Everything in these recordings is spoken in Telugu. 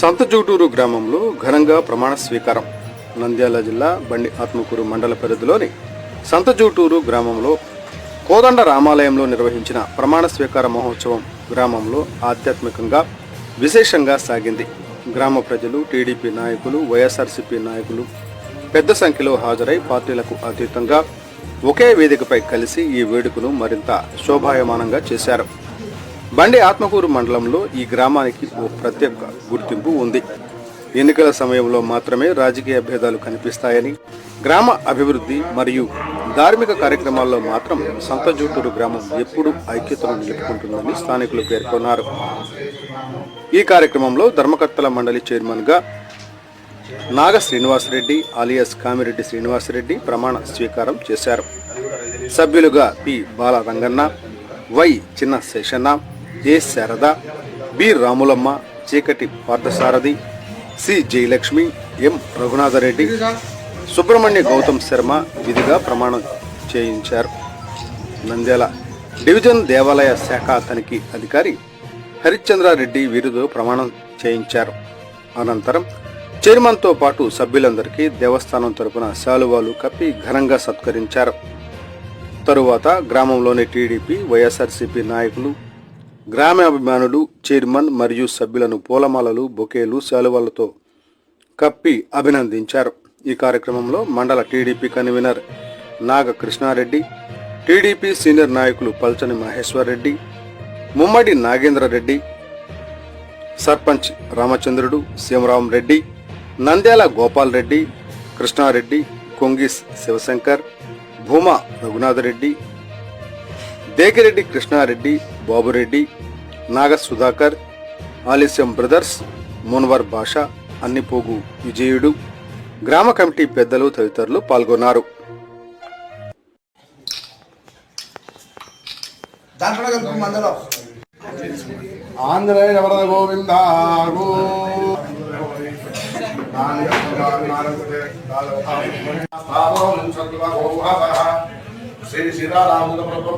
సంతజూటూరు గ్రామంలో ఘనంగా ప్రమాణ స్వీకారం. నంద్యాల జిల్లా బండి ఆత్మకూరు మండల పరిధిలోని సంతజూటూరు గ్రామంలో కోదండ రామాలయంలో నిర్వహించిన ప్రమాణ స్వీకార మహోత్సవం గ్రామంలో ఆధ్యాత్మికంగా విశేషంగా సాగింది. గ్రామ ప్రజలు టీడీపీ నాయకులు వైఎస్ఆర్సీపీ నాయకులు పెద్ద సంఖ్యలో హాజరై పార్టీలకు అతీతంగా ఒకే వేదికపై కలిసి ఈ వేడుకను మరింత శోభాయమానంగా చేశారు. బండి ఆత్మకూరు మండలంలో ఈ గ్రామానికి ఓ ప్రత్యేక గుర్తింపు ఉంది. ఎన్నికల సమయంలో మాత్రమే రాజకీయ భేదాలు కనిపిస్తాయని గ్రామ అభివృద్ధి మరియు ధార్మిక కార్యక్రమాల్లో మాత్రం సంతజూటూరు గ్రామం ఎప్పుడూ ఐక్యతను నిలుపుకుంటుందని స్థానికులు పేర్కొన్నారు. ఈ కార్యక్రమంలో ధర్మకర్తల మండలి చైర్మన్గా నాగ శ్రీనివాసరెడ్డి ఆలియాస్ కామిరెడ్డి శ్రీనివాసరెడ్డి ప్రమాణ స్వీకారం చేశారు. సభ్యులుగా P. Bala Ranganna Y. Chinna Seshanna A Sharada B Ramulamma Cheekati Parthasarathi C Jayalakshmi M Raghunatha Reddy Subrahmanya Gautam Sharma విధిగా ప్రమాణం చేయించారు. నంద్యాల డివిజన్ దేవాలయ శాఖ తనిఖీ అధికారి హరిశ్చంద్రారెడ్డి వీరితో ప్రమాణం చేయించారు. అనంతరం చైర్మన్తో పాటు సభ్యులందరికీ దేవస్థానం తరపున శాలువాలు కప్పి ఘనంగా సత్కరించారు. తరువాత గ్రామంలోని టీడీపీ వైఎస్ఆర్సీపీ నాయకులు గ్రామాభిమానులు చైర్మన్ మరియు సభ్యులను పూలమాలలు బొకేలు శాలువాలతో కప్పి అభినందించారు. ఈ కార్యక్రమంలో mandal TDP convener Naga Krishna Reddy TDP senior నాయకులు పల్చని మహేశ్వర్ రెడ్డి ముమ్మడి నాగేంద్రరెడ్డి సర్పంచ్ రామచంద్రుడు శివరాం రెడ్డి నంద్యాల గోపాల్ రెడ్డి కృష్ణారెడ్డి కొంగిస్ శివశంకర్ భూమా రఘునాథరెడ్డి దేగిరెడ్డి కృష్ణారెడ్డి బాబురెడ్డి నాగ సుధాకర్ ఆలిస్యం బ్రదర్స్ మున్వర్ భాష అన్నిపోగు విజయుడు గ్రామ కమిటీ పెద్దలు తదితరులు పాల్గొన్నారు. దాంట్లో కలుపు గోవింద శ్రీ సీతారాముల ప్రభు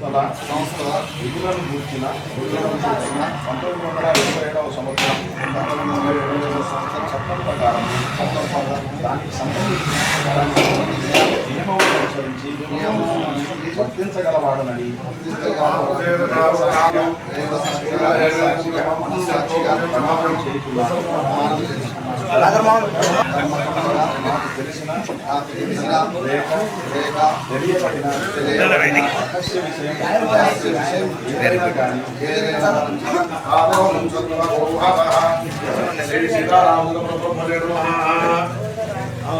తన సంస్థల విధులను గూర్చిన విధులను గూర్చిన పంతొమ్మిది వందల ఇరవై ఏడవ సంవత్సరం. చట్టం ప్రకారం చట్టం దానికి సంబంధించిన దానికి అనుసరించి నియమములను వర్తించగలవాడనని ప్రమాణం చేస్తున్నాను తెలిసిన తెలిసిన లేక లేక తెలియబడిన రహస్య విషయం రహస్య విషయం ఏదైనా కానీ ఏదైనా శ్రీ సీతారాముల ప్రభు ఆ